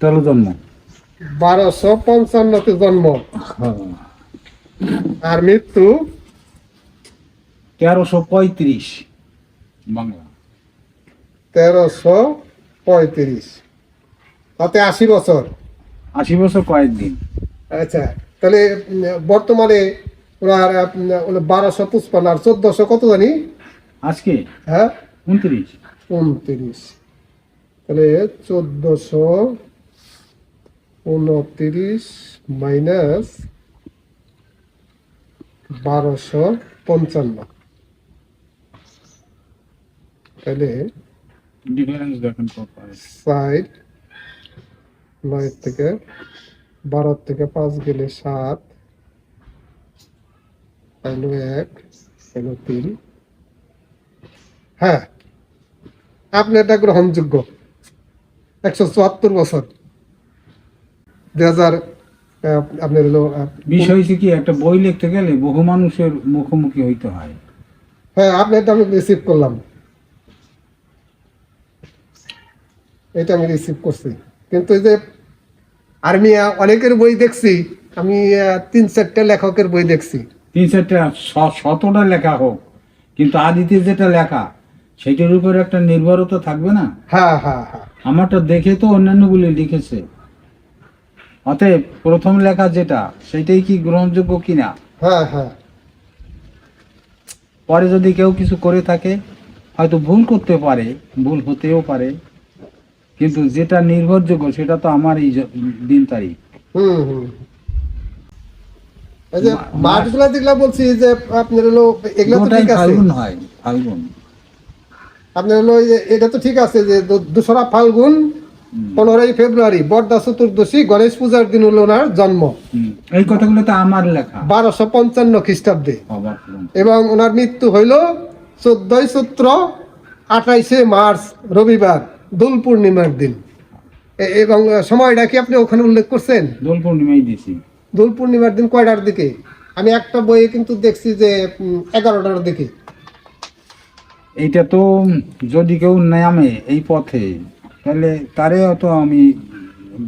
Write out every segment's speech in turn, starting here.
তেরো জন্ম। বারোশো পঞ্চান্নতে জন্ম। হ্যাঁ। আর মৃত্যু? তেরোশো পঁয়ত্রিশ। বাংলা। তেরোশো পঁয়ত্রিশ। তাতে আশি বছর। আশি বছর কয়েকদিন। আচ্ছা তাহলে বর্তমানে ওনার বারোশো পুষ্পান্ন আর চোদ্দশো কত জানি? আজকে? হ্যাঁ। উনত্রিশ। উনত্রিশ। তাহলে চোদ্দশো উনত্রিশ মাইনাস বারোশো পঞ্চান্ন। তাহলে ডিফারেন্স দেখেন সাইড নয় থেকে বারো থেকে পাঁচ গেলে সাত এলো এক তিন। হ্যাঁ আপনি এটা গ্রহণযোগ্য। একশো চুয়াত্তর বছর। দুই হাজার আপনার হলো বিষয় হচ্ছে কি একটা বই লিখতে গেলে বহু মানুষের মুখোমুখি হইতে হয়। হ্যাঁ আপনি এটা আমি রিসিভ করলাম। এটা আমি রিসিভ করছি। কিন্তু এই যে আহ, অনেকের বই দেখছি আমি তিন চারটে লেখকের বই দেখছি। তিন চারটা শতটা লেখা হোক কিন্তু আদিতে যেটা লেখা সেটার উপর একটা নির্ভরতা থাকবে না? হ্যাঁ হ্যাঁ হ্যাঁ। আমারটা দেখে তো অন্যান্যগুলি লিখেছে। অতএব প্রথম লেখা যেটা সেটাই কি গ্রহণযোগ্য কিনা? হ্যাঁ হ্যাঁ। পরে যদি কেউ কিছু করে থাকে হয়তো ভুল করতে পারে ভুল হতেও পারে। কিন্তু যেটা নির্ভরযোগ্য সেটা তো আমার এই দিন তারিখ। মাঠগুলা যেগুলা বলছি যে আপনার হলো এগুলা তো ঠিক আছে। ফাল্গুন হয় ফাল্গুন। আপনার হলো যে এটা তো ঠিক আছে যে দোসরা ফাল্গুন। পনেরোই ফেব্রুয়ারি বর্দা চতুর্দশী গণেশ পূজার দিন হল ওনার জন্ম। এই কথাগুলো তো আমার লেখা। বারোশো পঞ্চান্ন খ্রিস্টাব্দে। এবং ওনার মৃত্যু হইল চোদ্দই চৈত্র আঠাইশে মার্চ রবিবার দোল পূর্ণিমার দিন। এবং সময়টা কি আপনি ওখানে উল্লেখ করছেন? দোল পূর্ণিমাই দিছি দোল পূর্ণিমার দিন কয়টার দিকে? আমি একটা বইয়ে কিন্তু দেখছি যে এগারোটার দিকে। এইটা তো যদি কেউ নামে এই পথে তাহলে তারে তো আমি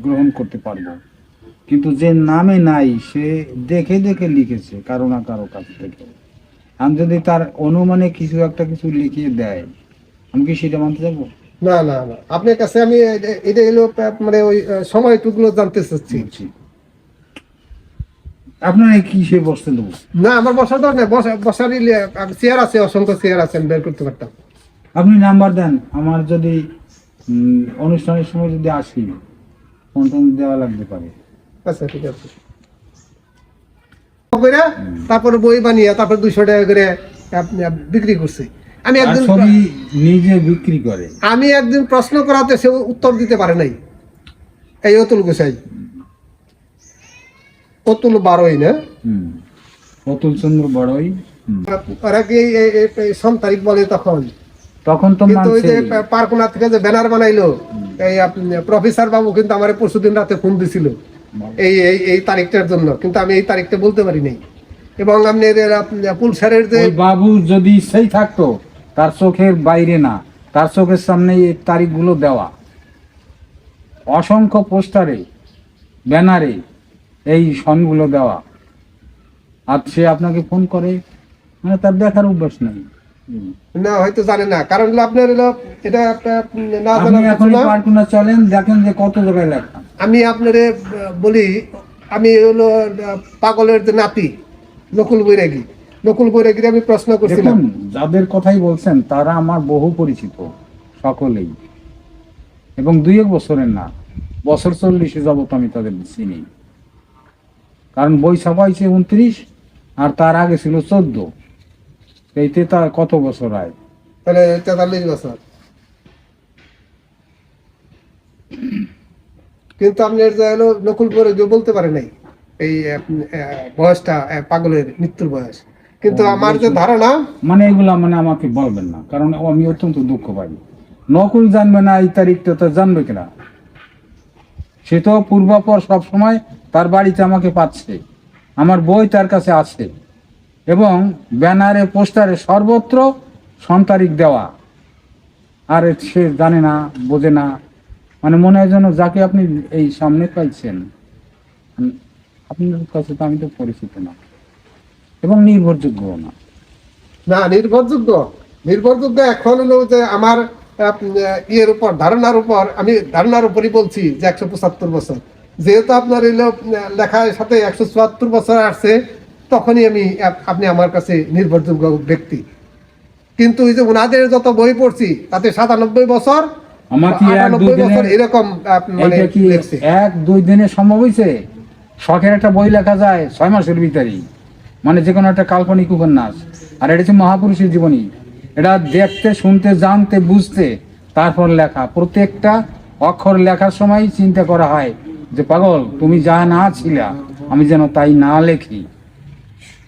গ্রহণ করতে পারব। কিন্তু যে নামে নাই সে দেখে দেখে লিখেছে কারও না কারও কাছ থেকে। আমি যদি তার অনুমানে কিছু একটা কিছু লিখিয়ে দেয় আমি কি সেটা মানতে যাব না না না। আপনার কাছে আমি এটা এলো মানে ওই আহ, সময়টুকুলো জানতে চাচ্ছি। আপনার কি সে বসতে দেবো? না আমার বসার দরকার নেই। বসা বসার চেয়ার আছে অসংখ্য চেয়ার আছে আমি বের করতে পারতাম। আপনি নাম্বার দেন। আমার যদি অনুষ্ঠানের সময় যদি আসি ফোন টোন দেওয়া লাগতে পারে। আচ্ছা ঠিক আছে। করে তারপরে বই বানিয়ে তারপর দুইশো টাকা করে বিক্রি করছে। আমি একদিন নিজে বিক্রি করে। আমি একদিন প্রশ্ন করাতে সে উত্তর দিতে পারে নাই। এই অতুল গোসাই। অতুল বারোই না? অতুল চন্দ্র হুম। ওরা কি সন তারিখ বলে তখন। তখন তো কিন্তু ওই যে পার্কোনা থেকে যে ব্যানার বানাইলো এই প্রফেসর বাবু কিন্তু আমার পরশুদিন রাতে ফোন দিছিল। এই এই এই তারিখটার জন্য। কিন্তু আমি এই তারিখটা বলতে পারি নাই। এবং আপনি পুলসারের যে বাবু যদি সেই থাকতো তার চোখের বাইরে না তার চোখের সামনে এই তারিখগুলো দেওয়া। অসংখ্য পোস্টারে ব্যানারে এই সনগুলো দেওয়া। আর সে আপনাকে ফোন করে মানে তার দেখার অভ্যাস নেই। না হয়তো জানে না। কারণ হলো আপনার হলো এটা না এখন চলেন দেখেন যে কত জায়গায় লেখা। আমি আপনারে বলি আমি হলো পাগলের যে নাতি নকুল বৈরাগী। নকুল বৈরাগীর আমি প্রশ্ন করছিলাম। যাদের কথাই বলছেন তারা আমার বহু পরিচিত সকলেই। এবং দুই এক বছরের না বছর চল্লিশে যাবত আমি তাদের চিনি। কারণ বই ছাপাইছে উনত্রিশ আর তার আগে ছিল চোদ্দ। এইতে তার কত বছর আয়? তাহলে তেতাল্লিশ বছর। কিন্তু আপনার যে হলো নকুল বৈরাগী বলতে পারে নাই এই বয়সটা পাগলের মৃত্যুর বয়স। কিন্তু আমার যে ধারণা মানে এগুলা মানে আমাকে বলবেন না কারণ আমি অত্যন্ত দুঃখ পাই। নকুল জানবে না এই তারিখটা তো জানবে কিনা? সে তো পূর্বাপর সবসময় তার বাড়িতে আমাকে পাচ্ছে। আমার বই তার কাছে আছে। এবং ব্যানারে, পোস্টারে সর্বত্র সন্তারিখ দেওয়া। আর সে জানে না, বোঝে না। মানে মনে হয় যেন যাকে আপনি এই সামনে পাইছেন। আপনার কাছে তো আমি তো পরিচিত না। এবং নির্ভরযোগ্য না। না, নির্ভরযোগ্য। নির্ভরযোগ্য এখন হলো যে আমার ইয়ের উপর, ধারণার উপর, আমি ধারণার উপরই বলছি যে একশো পঁচাত্তর বছর। যেহেতু আপনার এলো লেখার সাথে একশো চুয়াত্তর বছর আসছে তখনই আমি আপনি আমার কাছে নির্ভরযোগ্য ব্যক্তি। কিন্তু ওই যে ওনাদের যত বই পড়ছি তাতে সাতানব্বই বছর এরকম মানে এক দুই দিনে সম্ভব হয়েছে শখের একটা বই লেখা যায় ছয় মাসের ভিতরেই। মানে যে কোনো একটা কাল্পনিক উপন্যাস। আর এটা হচ্ছে মহাপুরুষের জীবনী। এটা দেখতে শুনতে জানতে বুঝতে তারপর লেখা। প্রত্যেকটা অক্ষর লেখার সময় চিন্তা করা হয় যে পাগল তুমি যা না ছিলা আমি যেন তাই না লেখি।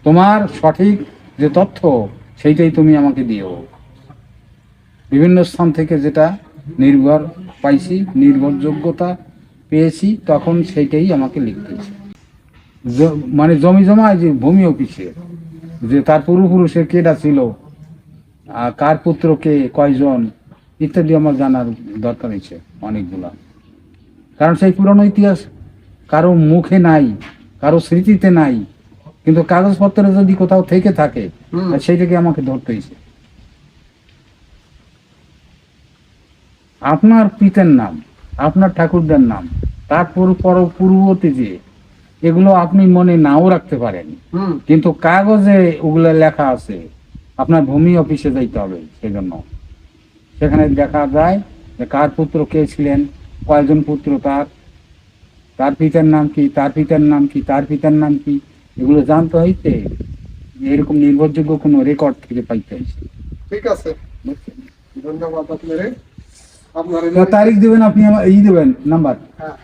তোমার সঠিক যে তথ্য, সেইটাই তুমি আমাকে দিও। বিভিন্ন স্থান থেকে যেটা নির্ভর পাইছি, নির্ভরযোগ্যতা পেয়েছি, তখন সেইটাই আমাকে লিখতেছে মানে জমি জমায় যে ভূমি অফিসে, যে তার পূর্বপুরুষের কেটা ছিল আর কার পুত্র কে, কয়জন, ইত্যাদি আমার জানার দরকার হয়েছে অনেকগুলা। কারণ সেই পুরনো ইতিহাস কারও মুখে নাই, কারও স্মৃতিতে নাই কিন্তু কাগজপত্রে যদি কোথাও থেকে থাকে হুম। সেইটাকে আমাকে ধরতে হয়েছে। আপনার পিতার নাম আপনার ঠাকুরদার নাম তারপর পর পূর্ববর্তী যে এগুলো আপনি মনে নাও রাখতে পারেন। কিন্তু কাগজে ওগুলো লেখা আছে আপনার ভূমি অফিসে যাইতে হবে সেজন্য। সেখানে দেখা যায় যে কার পুত্র কে ছিলেন কয়জন পুত্র তার তার পিতার নাম কি তার পিতার নাম কি তার পিতার নাম কি এগুলো জানতে হইতে এরকম নির্ভরযোগ্য কোনো রেকর্ড থেকে পাইতে হয়েছে ঠিক আছে। ধন্যবাদ আপনারে। আপনার তারিখ দেবেন আপনি আমার ই দেবেন নাম্বার হ্যাঁ।